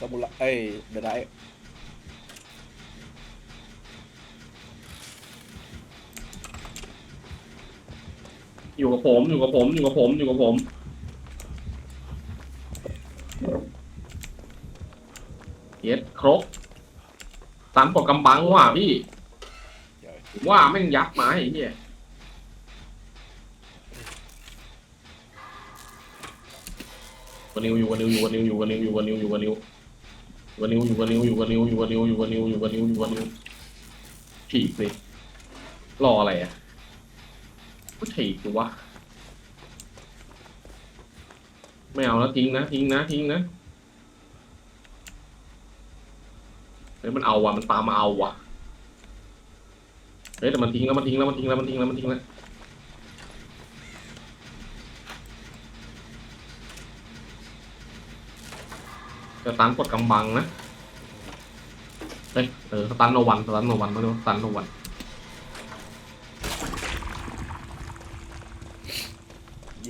สมุไรเอ้ยเดอะไนท์อยู่กับผมอยู่กับผมอยู่กับผมอยู่กับผม เย็ดครบตันปกกำบังว่ะพี่ผมว่าแม่งยับมาไอ้เหี้ยวันนิวอยู่วันนิวอยู่วันนิวอยู่วันนิวอยู่วันนิวอยู่วันนิว วันนิวอยู่วันนิวอยู่วันนิวอยู่วันนิวอยู่วันนิวอยู่วันนิวอยู่วันนิวฉีกสิรออะไรอะก็ฉีกดูวะไม่เอาแล้วทิ้งนะทิ้งนะทิ้งนะเฮ้ยมันเอาว่ะมันตามมาเอาว่ะเฮ้ยแต่มันทิ้งแล้วมันทิ้งแล้วมันทิ้งแล้วมันทิ้งแล้วมันทิ้งแล้ว จะตันกดกำบังนะเฮ้ยเออสตันโนวันสตันโนวันไม่รู้สตันโนวัน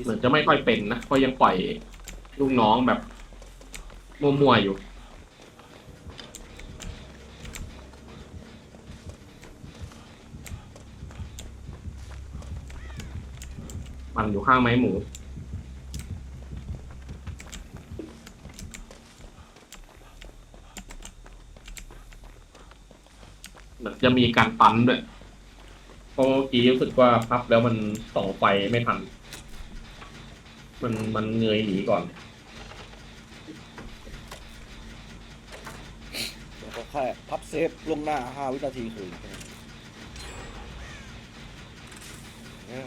เหมือนจะไม่ค่อยเป็นนะเพราะยังปล่อยลูกน้องแบบมั่วๆอยู่มันอยู่ข้างไม้หมู เหมือนจะมีการปั้นด้วยเพราะเมื่อกี้รู้สึกว่าพับแล้วมันส่องไฟไม่ทัน มันมันเงยหนีก่อน แล้วก็แค่พับเซฟล่วงหน้าห้าวินาทีคืนเนี่ย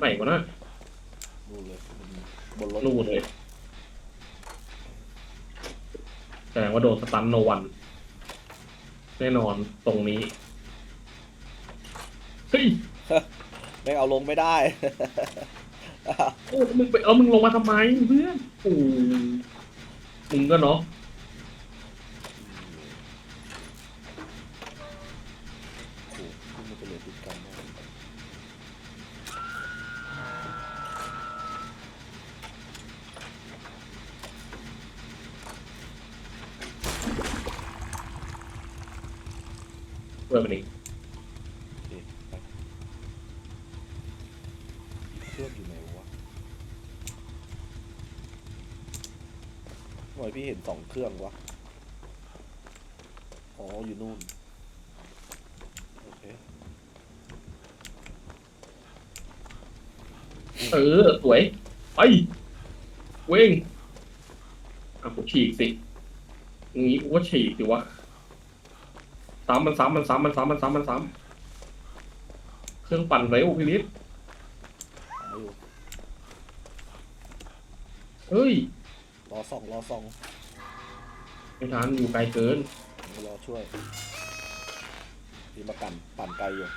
ไหนวะนะดูเลยบนรถนู่นเลยแสดงว่าโดนสตันโนวันแน่นอนตรงนี้เฮ้ยไม่เอาลงไม่ได้ โอ้มึงไปเอามึงลงมาทำไมเพื่อนโอ้มึงก็เนาะโอ้โหขึ้นมาเป็นเลยติดกันมาก เพื่อนมันอีกโอเคไปเครื่องอยู่ไหนวะทำไมพี่เห็นสองเครื่องวะ อ๋อ อยู่นู่น โอเค เออ สวยไปเว้งอะกูฉีกสิงี้กูก็ฉีกสิวะ ซ้ำมันซ้ำมันซ้ำมันซ้ำมันซ้ำมันซ้ำเครื่องปั่นเร็วพี่นิดหาอยู่เฮ้ย รอส่องรอส่องไม่ทันอยู่ไกลเกิน รอช่วยพี่มากันปั่นไกลอยู่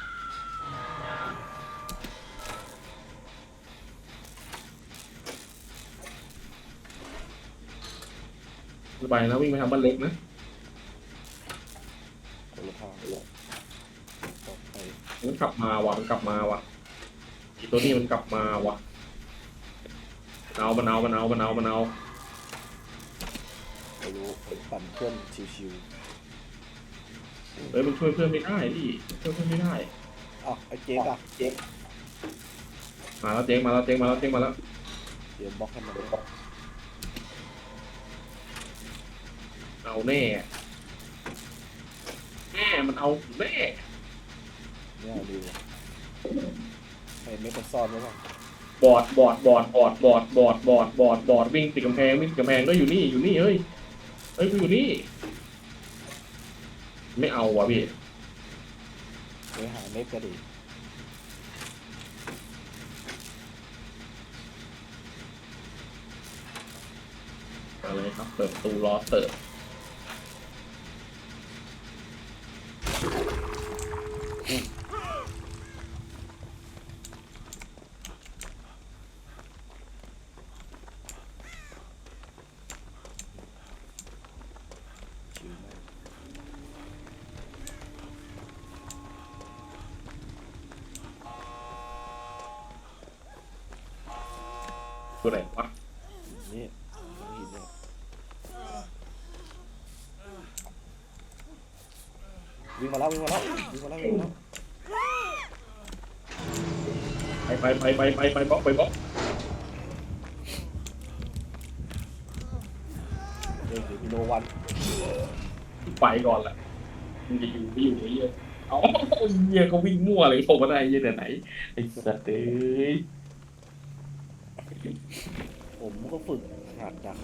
สบายนะวิ่งไปทางบ้านเล็กนะ คนละทางเลยปลอดภัยมันกลับมาว่ะมันกลับมาว่ะไอีตัวนี้มันกลับมาว่ะเอามันเอามันเอามันเอามันเอาไม่รู้ปั่นเครื่องชิวเฮ้ยมันช่วยเพื่อนไม่ได้ดิช่วยเพื่อนไม่ได้ ๆอ้าวไอ้เจ๊กอะเจ๊กมาแล้วเจ๊งมาแล้วเจ๊งมาแล้วเจ๊งมาแล้วเตรียมบล็อกให้มันเลยเอาแน่ แน่มันเอาแน่เนี่ยดูไอ้เม็ดมันซ่อนไว้ป่ะบอดบอดบอดบอดบอดบอดบอดบอดบอดวิ่งติดกำแพงวิ่งติดกำแพงก็อยู่นี่อยู่นี่เฮ้ยเฮ้ยกูอยู่นี่ ไม่เอาว่ะพี่ไปหาเม็ดก็ดีมาเลยครับเปิดประตูรอเสิร์ฟ ตัวไหนวะนี่หลังหินเนี่ยวิ่งมาแล้ววิ่งมาแล้ววิ่งมาแล้ววิ่งมาแล้วไปไปไปไปไปไปบล็อกไปบล็อกเดี๋ยวเดี๋ยวมีโนวันไปก่อนแหละมันจะอยู่ไม่อยู่ไอ้เหี้ยเอาเหี้ยเขาวิ่งมั่วเลยโผล่มาได้ไอ้เหี้ยไหนไอ้สัตว์เอ้ย ผมก็ฝึกหัดดัก